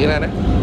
he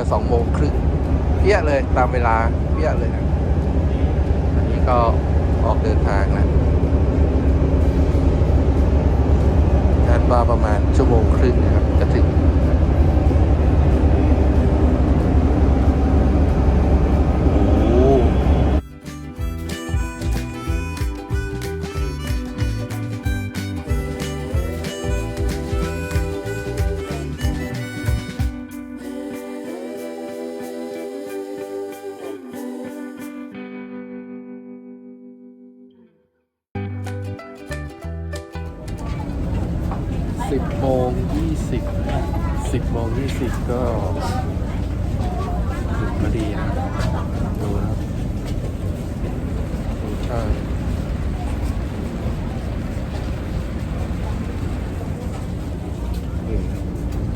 อสองโมงครึ่งเปี้ยเลยตามเวลาเปี้ยเลยนะอันนี้ก็ออกเดินทางนะคาดว่าประมาณชั่วโมงครึ่งนะครับจะถึง โมงยี่สิบสิบโมงยี่สิบก็ถึงพอดีนะดูนะครับดูท่าง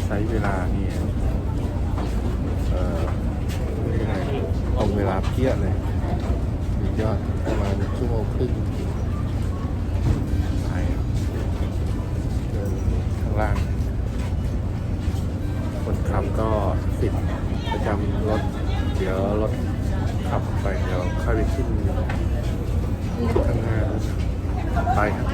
ใช้เวลานี่เอ่อยังไงตรงเวลาเพี้ยเลยยอดประมาณชั่วโมงครึ่งางล่าง คนขับก็ติดประจำรถ เดี๋ยวรถขับไปเดี๋ยวค่อยไปขึ้นข้างหน้าไปครับ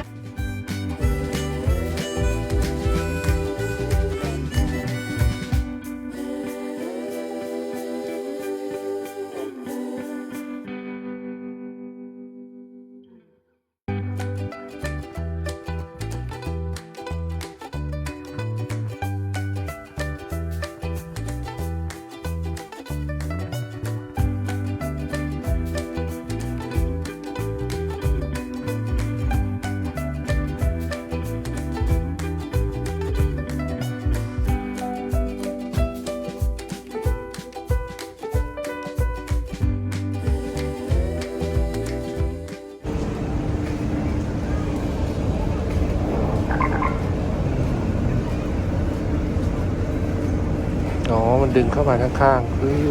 ดึงเข้ามาข้างๆคือ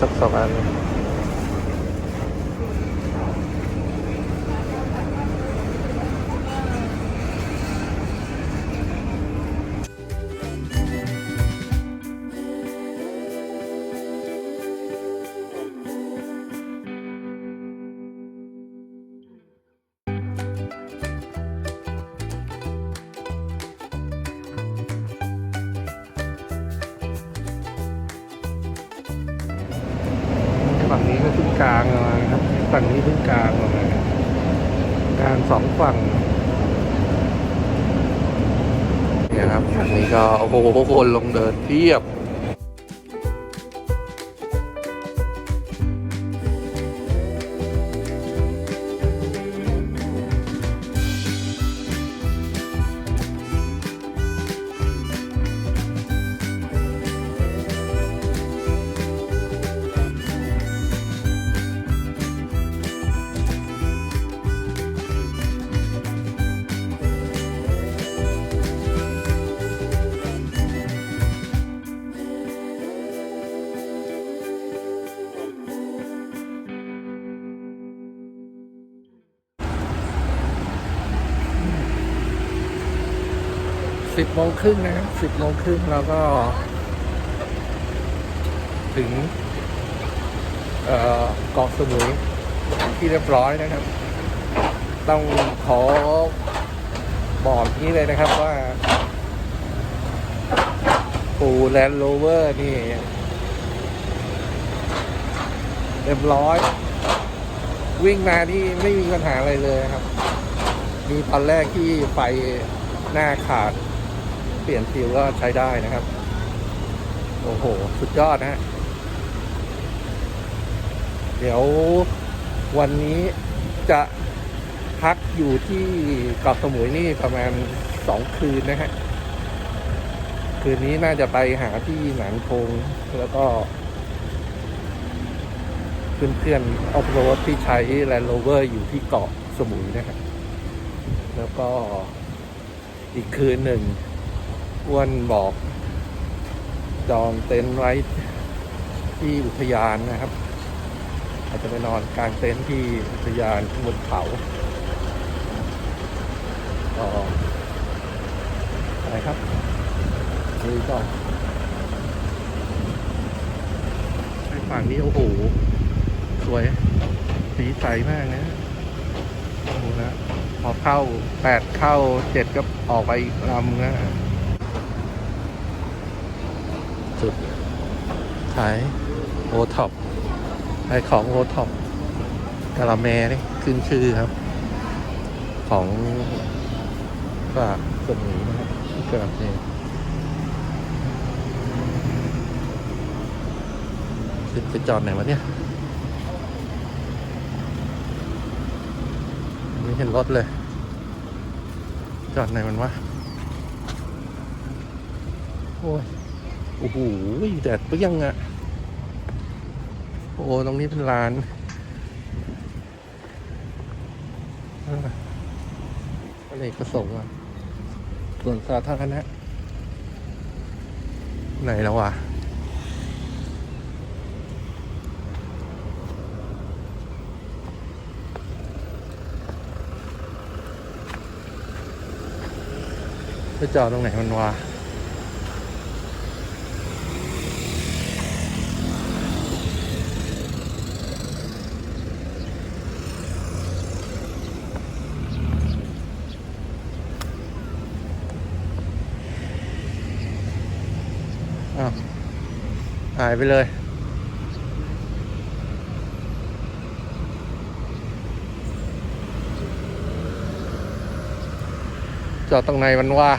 จักสองอัน กลางออกมาครับ ฝั่งนี้ขึ้นกลางออกมากลางสองฝั่งเนี่ยครับฝั่งนี้ก็โอ้โหคนลงเดินเทียบ โมงครึ่งนะครับสิบโมงครึ่งแล้วก็ ถึงเกาะสมุยที่เรียบร้อยนะครับ ต้องขอบอกนี้เลยนะครับว่าปูแลนด์โรเวอร์นี่เรียบร้อย วิ่งมาที่ไม่มีปัญหาอะไรเลยครับ มีตอนแรกที่ไฟหน้าขาด ปลี่ยนฟิลก็ใช้ได้นะครับ โอ้โห สุดยอดนะฮะ เดี๋ยววันนี้จะพักอยู่ที่เกาะสมุยนี่ประมาณสองคืนนะฮะ คืนนี้น่าจะไปหาที่หนานคงแล้วก็เพื่อนๆออฟโรดที่ใช้ Land Rover อยู่ที่เกาะสมุยนะครับ แล้วก็อีกคืนหนึ่ง อ้วนบอกจองเต็นท์ไว้ที่อุทยานนะครับ อาจจะไปนอนกลางเต็นท์ที่อุทยานบนเขาก็อะไรครับนี่ก็ไอ้ฝั่งนี้โอ้โห สวย สีใสมากนะโอ้โหนะ พอเข้าแปดเข้าเจ็ดก็ออกไปอีกลำนะ จุดขายโอท็อปขายของโอท็อปกะละแมนี่ขึ้นชื่อครับ ของฝากสมุยนะครับกะละแมขึ้นไปจอดไหนวะเนี่ยไม่เห็นรถเลย จอดไหนมันวะ โอ้ย โอ้โหแดดเปรี้ยงอะโอ้ตรงนี้เป็นร้านอะไรกระสงค์อะส่วนสาธารณะไหนแล้ววะไปจอดตรงไหนมันวะายไปเลยจอดตรงไหนมันว่า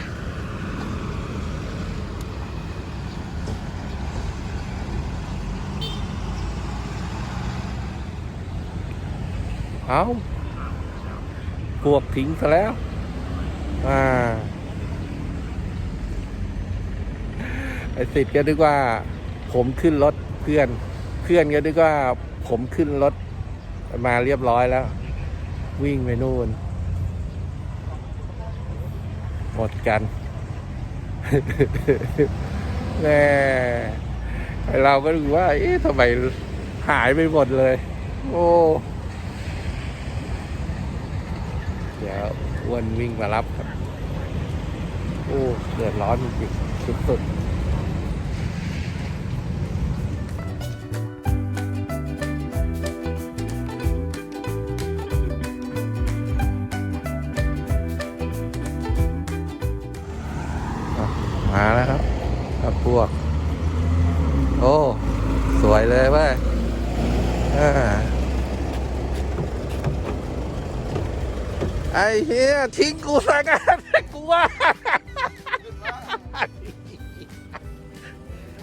เอาพวกทิ้งซะแล้ว อ่า ไอสิทธิ์ก็นึกว่า ผมขึ้นรถเพื่อน เพื่อนก็นึกว่าผมขึ้นรถมาเรียบร้อยแล้ว วิ่งไปนู่นหมดกันแน่เราก็รู้ว่า เอ๊ะทำไมหายไปหมดเลย โอ้เดี๋ยวอ้วนวิ่งมารับครับ โอ้เดือดร้อนจริงสุดๆ ไอ้เฮียทิ้งกูสักอันกูว่า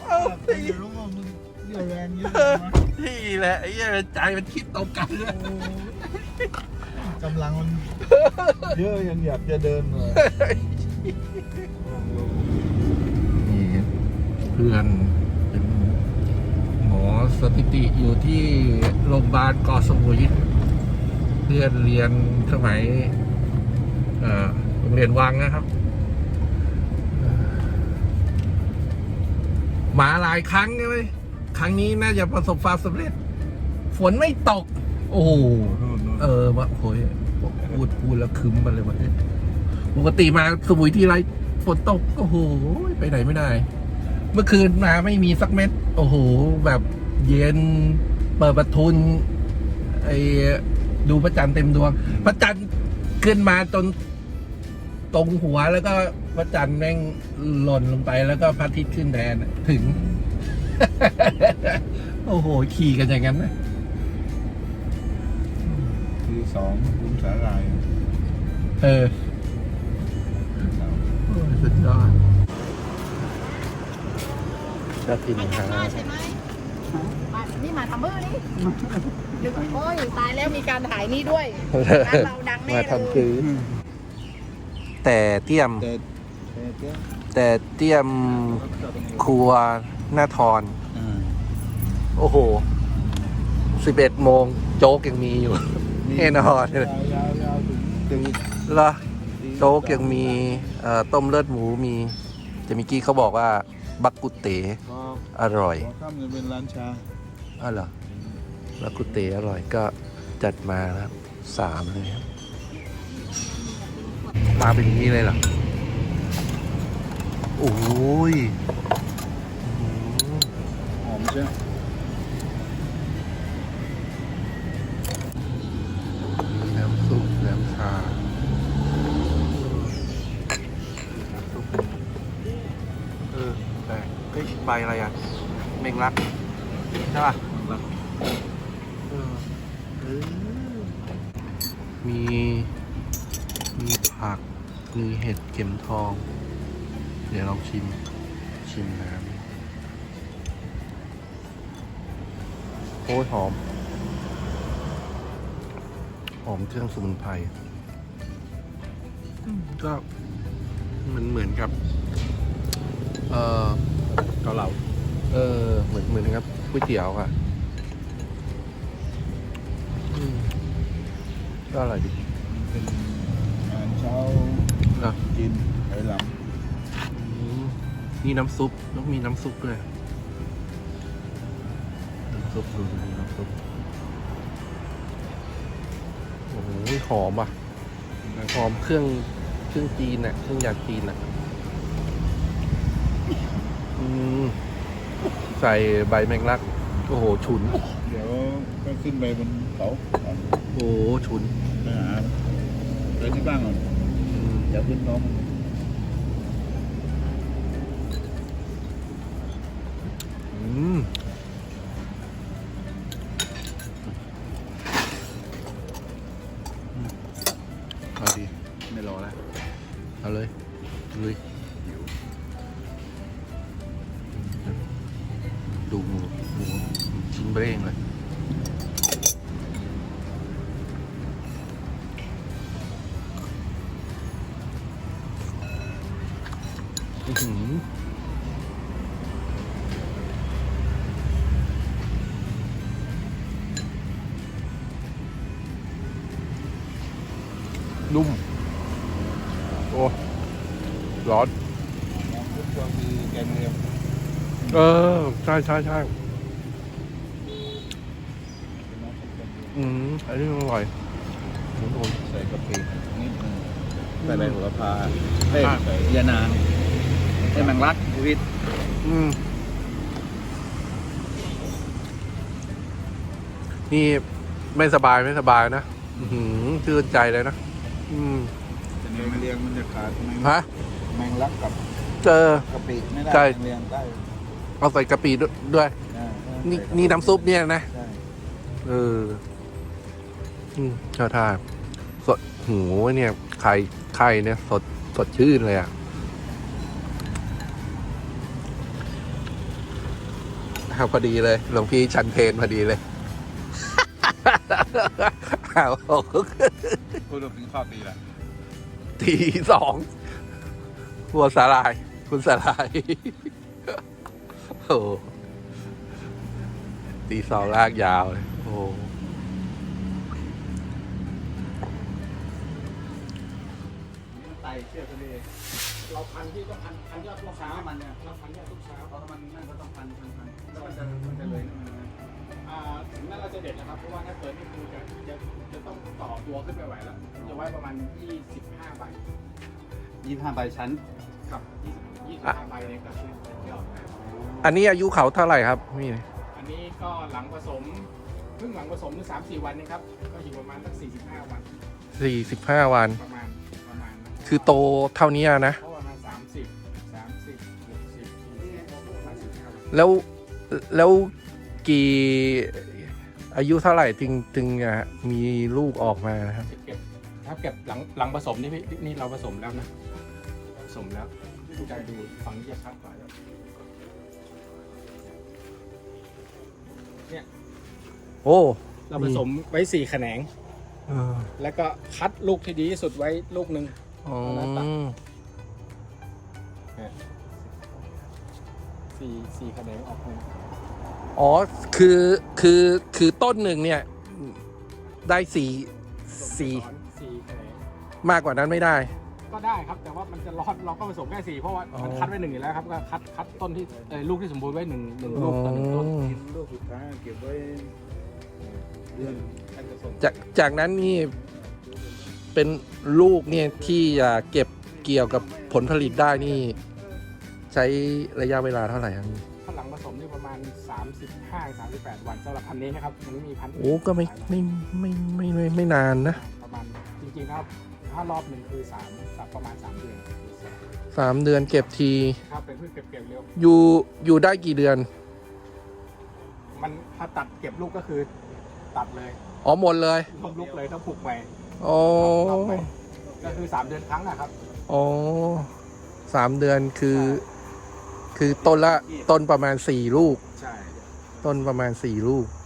เอาแต่สิอย่ารู้ว่ามึงเรี่ยวแรงเยอะนะนี่แหละไอ้เฮียใจมันคิดตรงกันเลยโอ้กำลังมันเยอะยังอยากจะเดินเลยนี่เพื่อนเป็นหมอสถิติอยู่ที่โรงพยาบาลเกาะสมุย เพื่อนเรียนสมัยเอ่อโรงเรียนวังนะครับมาหลายครั้งใช่ไหมครั้งนี้น่าจะประสบความสำเร็จ ฝนไม่ตก โอ้โหเออวะโอยพูดพูดแล้วคึมไปเลยวะเนี่ยปกติมาสมุยที่ไรฝนตก โอ้โห ไปไหนไม่ได้ เมื่อคืนมาไม่มีสักเม็ด โอ้โห แบบเย็น เปิดประทุนไอ้ ดูพระจันทร์เต็มดวง พระจันทร์ขึ้นมาจนตรงหัวแล้วก็พระจันทร์แม่งหล่นลงไปแล้วก็พระอาทิตย์ขึ้นแทนอะถึง โอ้โห ขี่กันอย่างนั้นนะคือสองคุณสาลายเออโอ้ยสุดยอดชาตินมาครัทำบ้านบใช่ไหมมานี่มาทำเบอร์นี่ ดึกโอ้ยตายแล้วมีการถ่ายนี่ด้วยร้านเราดังแน่มาเลยทำซื้อแต่เตี้ยม แต่แต่เจ้าแต่เตี้ยมครัวหน้าทอนโอ้โหสิบเอ็ดโมงโจ๊กยังมีอยู่ แน่นอน ยาวยาวยาวถึงถึงเหรอ โจ๊กยังมีเอ่อต้มเลือดหมูมี จะมีกี้เขาบอกว่า บักกุเตพออร่อย พอข้ามจะเป็นร้านชาอ๋อเหรอ บักกุเตอร่อยก็จัดมาแล้วสามเลยครับมาเป็นอย่างนี้เลยเหรอ โอ้ยอื้อหือหอมใช่ไหมน้ำซุปน้ำชาน้ำซุปเออแต่เฮ้ยใบอะไรอะ เมงลัก ใช่ป่ะ รัก เออเออ มีมีผัก มีเห็ดเข็มทอง เดี๋ยวลองชิม ชิมน้ำโอ้ยหอม หอมเครื่องสมุนไพรอืมก็มันเหมือนกับ เออเกาเหลา เออ เหมือนเหมือนกับก๋วยเตี๋ยวอะอืม ก็อร่อยดีเป็นงานเช้านะกินไหหลอืมนี่น้ำซุปต้องมีน้ำซุปด้วยน้ำซุปดูดูน้ำซุปโอ้โหหอมอะหอมเครื่องเครื่องจีนอะเครื่องยาจีนอะอืมใส่ใบแมงลัก โอ้โห ฉุนำเดี๋ยว ก็ขึ้นไปบนเขาก่อนโอ้โหฉุนไปหาเดินที่บ้านก่อนอืมอย่าขึ้นน้องอืมอืมเอาดีไม่รอแล้ว เอาเลยลุยดูหมูหมูชิ้นเบ้งเลย ใช่ใช่ใช่เป็นน้ำซุปแกงเลียมอืมอันนี้อร่อยหมูตุ๋นใส่กะปินิดนึงใส่ใบโหระพาเอ้ยอะใส่ยานางใส่แมงลักวิทอืมนี่ไม่สบายไม่สบายนะอือหือชื่นใจเลยนะ อืมแต่แกงเลียงมันจะขาดแมงฮะแมงลักกับเจอกะปิไม่ได้ใช่แกงเลียงได้ เอาใส่กะปิด้วยใช่นี่นี่น้ำซุปเนี่ยนะ ใช่เออ อืมเจ้าท่าสดหูเนี่ย ไข่ ไข่เนี่ย สด สดชื่นเลยอะเอาพอดีเลย หลวงพี่ชันเพนพอดีเลย เอาพูดถึงข้าวตีแหละทีสองหัวสาลาย คุณสาลาย โอ้ตีสองลากยาวเลยโอ้ไตเชือกทะเลเราพันที่ต้องพันพันยอดทุกเช้ามันเนี่ยเราพันยอดทุกเช้าเพราะมันนั่นก็ต้องพันพันพันแล้วมันจะมันจะเลยนั่นนะอ่าถึงนั้นเราจะเด็ดนะครับเพราะว่าถ้าเกิดนี่คือจะจะจะต้องต่อตัวขึ้นไปไหวแล้วจะไว้ประมาณ25ใบยี่ห้าใบชั้นครับ20 25ใบเนี่ยก็คือยอดนะ อันนี้อายุเขาเท่าไหร่ครับพี่อันนี้ก็หลังผสมเพิ่งหลังผสมนี่สามสี่วันนะครับ ก็อยู่ประมาณสัก45วันสี่สิบห้าวัน ประมาณประมาณนั้นคือโตเท่านี้นะ เพราะประมาณ30 30 60 40ประมาณ15วันแล้วแล้วกี่อายุเท่าไหร่ถึงถึงอะมีลูกออกมานะครับ เก็บถ้าเก็บหลังหลังผสมนี่พี่นี่เราผสมแล้วนะผสมแล้วจะดูฝั่งนี้จะชัดกว่าแล้ว โอ้เราผสมไว้สี่แขนงเออแล้วก็คัดลูกที่ดีที่สุดไว้ลูกหนึ่ง อ๋อสี่สี่แขนงออกมาอ๋อคือคือคือต้นหนึ่งเนี่ย ได้สี่สี่สี่แขนงมากกว่านั้นไม่ได้ ก็ได้ครับ แต่ว่ามันจะรอดเราก็ผสมแค่สี่เพราะว่ามันคัดไว้หนึ่งอยู่แล้วครับก็คัดคัดต้นที่เอ่อลูกที่สมบูรณ์ไว้หนึ่งหนึ่งลูกต่อหนึ่งต้นอ๋อกินลูกสุดท้ายเก็บไว้เดือนท่าน จะส่งจากจากนั้นนี่เป็นลูกเนี่ยที่จะเก็บเกี่ยวกับผลผลิตได้นี่ ใช้ระยะเวลาเท่าไหร่ครับข้างหลังผสมนี่ประมาณ 35 38 วันสำหรับพันธุ์นี้นะครับมันไม่มีพันธุ์โอ้ก็ไม่ไม่ไม่ไม่ไม่ไม่นานนะประมาณจริงๆครับถ้ารอบหนึ่งคือ3สักประมาณ 3 เดือนสามเดือนเก็บทีครับเป็นพืชเก็บเกี่ยวเร็วอยู่อยู่ได้กี่เดือน มันถ้าตัดเก็บลูกก็คือ ตัดเลยอ๋อหมดเลยลบลูกเลยต้องปลูกใหม่อ๋อรอบใหม่ก็คือ3เดือนครั้งนะครับอ๋อสามเดือนคือ คือต้นละต้นประมาณสี่ลูก ใช่ ต้นประมาณสี่ลูกใ